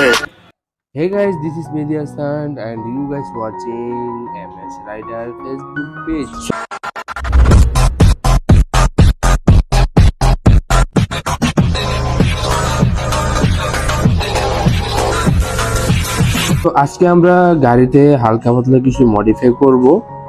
Hey guys, this is Mehdi Hassan and you guys watching MS Rider Facebook page. তো আজকে আমরা গাড়িতে হালকা পাতলা কিছু মডিফাই করব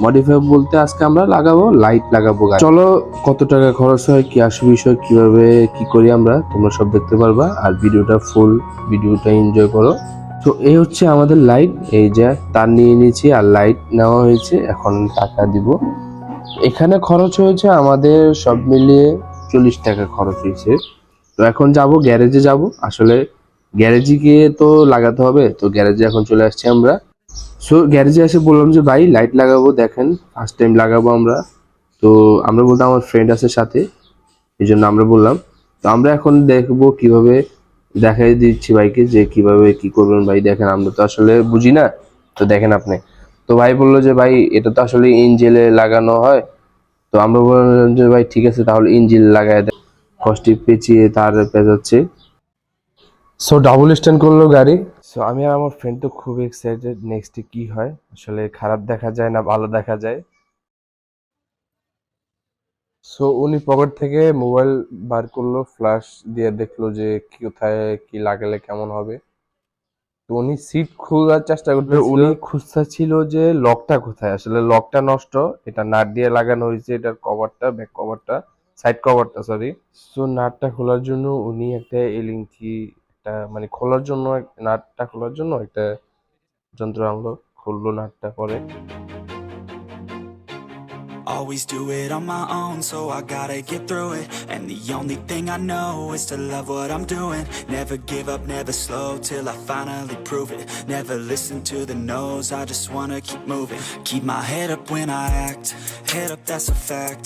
মডিফাই বলতে আজকে আমরা লাগাবো লাইট লাগাবো চলো, কত টাকা খরচ হয়, কি আসে বিষয়, কীভাবে, কি করি আমরা, তোমরা সব দেখতে পারবা। আর ভিডিওটা ফুল ভিডিওটা এনজয় করো। তো এই হচ্ছে আমাদের লাইট এই যে তার নিয়ে নিয়েছি, আর লাইট নেওয়া হয়েছে, এখন টাকা দিব। এখানে খরচ হয়েছে আমাদের সব মিলিয়ে চল্লিশ টাকা খরচ হয়েছে। তো এখন যাব গ্যারেজে যাব। আসলে গ্যারেজে গিয়ে তো লাগাতে হবে, তো গ্যারেজে এখন চলে আসছি আমরা। সো গ্যারেজে এসে বললাম যে, ভাই লাইট লাগাবো, দেখেন ফার্স্ট টাইম লাগাবো আমরা। তো আমরা বলতে আমার ফ্রেন্ড আছে সাথে। এই জন্য আমরা বললাম। তো আমরা এখন দেখব কীভাবে দেখাই দিচ্ছি ভাইকে যে, কীভাবে কি করবেন ভাই, দেখেন, আমরা তো আসলে বুঝি না। তো দেখেন আপনি। তো ভাই বলল যে, ভাই, এটা তো আসলে ইঞ্জিলে লাগানো হয়। তো আমরা বললাম যে, ভাই, ঠিক আছে, তাহলে ইঞ্জিল লাগাই দেয় কষ্টি পেঁচিয়ে তার পেঁচাচ্ছে। সো ডাবল স্ট্যান্ড করল গাড়ি। সো আমি আর আমার ফ্রেন্ড তো খুব এক্সাইটেড নেক্সটে কি হয়। আসলে খারাপ দেখা যায় না ভালো দেখা যায়। সো উনি পকেট থেকে মোবাইল বার করল ফ্ল্যাশ দিয়ে দেখল যে কোথায় কি লাগালে কেমন হবে। তো উনি সিট খোলার চেষ্টা করতে উনি খুঁজতে ছিল যে লকটা কোথায়। আসলে লকটা নষ্ট এটা নাট দিয়ে লাগানো হয়েছে এটার কভারটা ব্যাক কভারটা সাইড কভারটা সরি সো নাটটা খোলার জন্য উনি একটা এলিংটি একটা মানে খোলার জন্য এক- নাটটা খোলার জন্য একটা যন্ত্র আনলো খুললো নাটটা পরে Always do it on my own, so I gotta get through it. And the only thing I know is to love what I'm doing. Never give up, never slow till I finally prove it. Never listen to the no's, I just wanna keep moving. Keep my head up when I act, head up, that's a fact.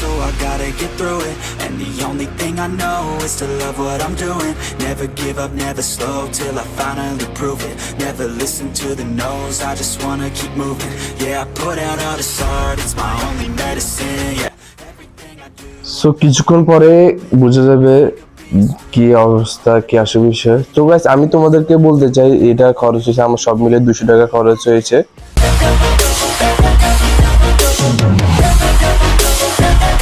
so I gotta get through it. And the only thing I know is to love what I'm doing. Never give up, never slow till I finally prove it. Never listen to the no's, I just wanna keep moving. Yeah, I put out all this art, it's my only medicine. Yeah. So কিছুক্ষণ পরে বোঝা যাবে কি অবস্থা কি বিষয় তো guys আমি তোমাদেরকে বলতে চাই এটা খরচ হয়েছে আমার সব মিলে দুশো টাকা খরচ হয়েছে